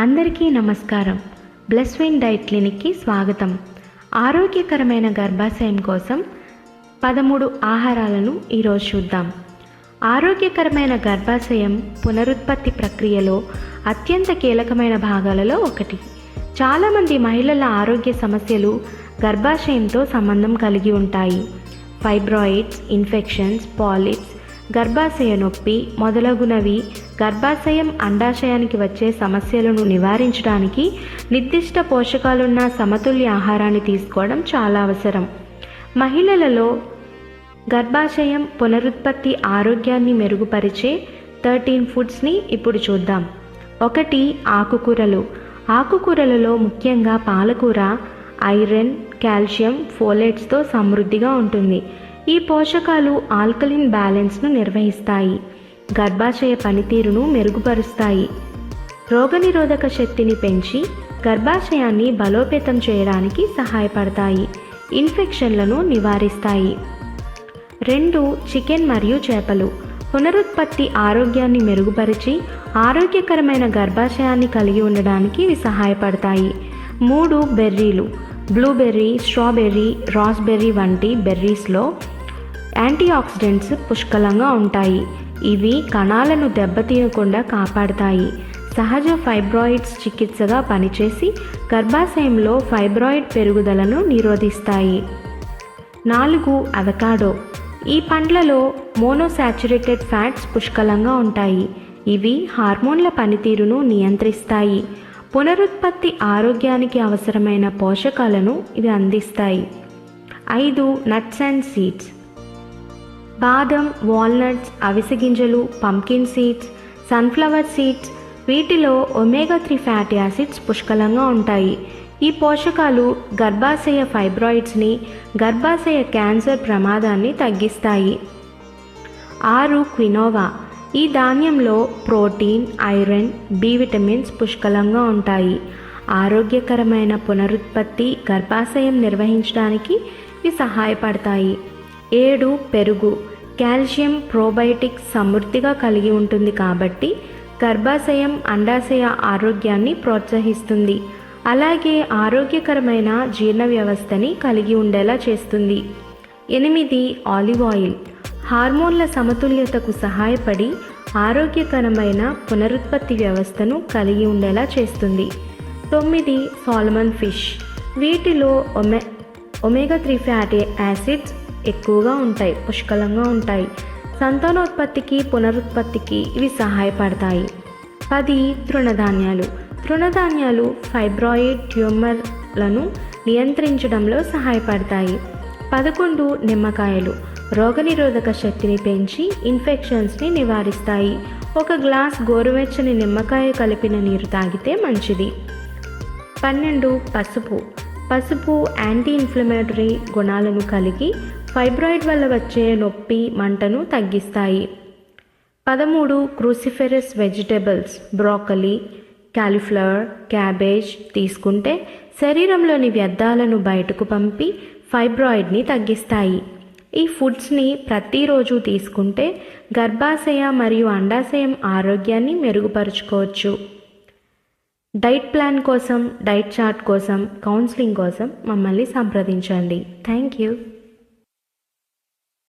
అందరికీ నమస్కారం. బ్లెస్వైన్ డైట్ క్లినిక్కి స్వాగతం. ఆరోగ్యకరమైన గర్భాశయం కోసం పదమూడు ఆహారాలను ఈరోజు చూద్దాం. ఆరోగ్యకరమైన గర్భాశయం పునరుత్పత్తి ప్రక్రియలో అత్యంత కీలకమైన భాగాలలో ఒకటి. చాలామంది మహిళల ఆరోగ్య సమస్యలు గర్భాశయంతో సంబంధం కలిగి ఉంటాయి. ఫైబ్రాయిడ్స్ ఇన్ఫెక్షన్స్ పాలిప్స్ గర్భాశయ నొప్పి మొదలగునవి. గర్భాశయం అండాశయానికి వచ్చే సమస్యలను నివారించడానికి నిర్దిష్ట పోషకాలున్న సమతుల్య ఆహారాన్ని తీసుకోవడం చాలా అవసరం. మహిళలలో గర్భాశయం పునరుత్పత్తి ఆరోగ్యాన్ని మెరుగుపరిచే థర్టీన్ ఫుడ్స్ని ఇప్పుడు చూద్దాం. ఒకటి ఆకుకూరలు. ఆకుకూరలలో ముఖ్యంగా పాలకూర ఐరన్ కాల్షియం ఫోలేట్స్తో సమృద్ధిగా ఉంటుంది. ఈ పోషకాలు ఆల్కలిన్ బ్యాలెన్స్ను నిర్వహిస్తాయి. గర్భాశయ పనితీరును మెరుగుపరుస్తాయి. రోగనిరోధక శక్తిని పెంచి గర్భాశయాన్ని బలోపేతం చేయడానికి సహాయపడతాయి. ఇన్ఫెక్షన్లను నివారిస్తాయి. రెండు చికెన్ మరియు చేపలు. పునరుత్పత్తి ఆరోగ్యాన్ని మెరుగుపరిచి ఆరోగ్యకరమైన గర్భాశయాన్ని కలిగి ఉండడానికి ఇవి సహాయపడతాయి. మూడు బెర్రీలు. బ్లూబెర్రీ స్ట్రాబెర్రీ రాస్బెర్రీ వంటి బెర్రీస్లో యాంటీ ఆక్సిడెంట్స్ పుష్కలంగా ఉంటాయి. ఇవి కణాలను దెబ్బతీయకుండా కాపాడతాయి. సహజ ఫైబ్రాయిడ్స్ చికిత్సగా పనిచేసి గర్భాశయంలో ఫైబ్రాయిడ్ పెరుగుదలను నిరోధిస్తాయి. నాలుగు అవకాడో. ఈ పండ్లలో మోనోసాచురేటెడ్ ఫ్యాట్స్ పుష్కలంగా ఉంటాయి. ఇవి హార్మోన్ల పనితీరును నియంత్రిస్తాయి. పునరుత్పత్తి ఆరోగ్యానికి అవసరమైన పోషకాలను ఇవి అందిస్తాయి. ఐదు నట్స్ అండ్ సీడ్స్. బాదం వాల్నట్స్ అవిసె గింజలు పంకిన్ సీడ్స్ సన్ఫ్లవర్ సీడ్స్ వీటిలో ఒమేగా త్రీ ఫ్యాటీ యాసిడ్స్ పుష్కలంగా ఉంటాయి. ఈ పోషకాలు గర్భాశయ ఫైబ్రాయిడ్స్ని గర్భాశయ క్యాన్సర్ ప్రమాదాన్ని తగ్గిస్తాయి. ఆరు క్వినోవా. ఈ ధాన్యంలో ప్రోటీన్ ఐరన్ బి విటమిన్స్ పుష్కలంగా ఉంటాయి. ఆరోగ్యకరమైన పునరుత్పత్తి గర్భాశయం నిర్వహించడానికి ఇవి సహాయపడతాయి. ఏడు పెరుగు. కాల్షియం ప్రోబయోటిక్ సమృద్ధిగా కలిగి ఉంటుంది కాబట్టి గర్భాశయం అండాశయ ఆరోగ్యాన్ని ప్రోత్సహిస్తుంది. అలాగే ఆరోగ్యకరమైన జీర్ణ వ్యవస్థని కలిగి ఉండేలా చేస్తుంది. ఎనిమిది ఆలివ్ ఆయిల్. హార్మోన్ల సమతుల్యతకు సహాయపడి ఆరోగ్యకరమైన పునరుత్పత్తి వ్యవస్థను కలిగి ఉండేలా చేస్తుంది. తొమ్మిది సాల్మన్ ఫిష్. వీటిలో ఒమె ఒమేగా త్రీ ఫ్యాటీ యాసిడ్స్ ఎక్కువగా ఉంటాయి పుష్కలంగా ఉంటాయి. సంతానోత్పత్తికి పునరుత్పత్తికి ఇవి సహాయపడతాయి. పది తృణధాన్యాలు. తృణధాన్యాలు ఫైబ్రాయిడ్ ట్యూమర్లను నియంత్రించడంలో సహాయపడతాయి. పదకొండు నిమ్మకాయలు. రోగనిరోధక శక్తిని పెంచి ఇన్ఫెక్షన్స్ని నివారిస్తాయి. ఒక గ్లాస్ గోరువెచ్చని నిమ్మకాయ కలిపిన నీరు తాగితే మంచిది. పన్నెండు పసుపు. పసుపు యాంటీ ఇన్ఫ్లమేటరీ గుణాలను కలిగి ఫైబ్రాయిడ్ వల్ల వచ్చే నొప్పి మంటను తగ్గిస్తాయి. పదమూడు cruciferous vegetables broccoli cauliflower cabbage తీసుకుంటే శరీరంలోని వ్యర్థాలను బయటకు పంపి ఫైబ్రాయిడ్ని తగ్గిస్తాయి. ఈ ఫుడ్స్ని ప్రతిరోజు తీసుకుంటే గర్భాశయ మరియు అండాశయం ఆరోగ్యాన్ని మెరుగుపరుచుకోవచ్చు. డైట్ ప్లాన్ కోసం డైట్ చార్ట్ కోసం కౌన్సిలింగ్ కోసం మమ్మల్ని సంప్రదించండి. Thank you.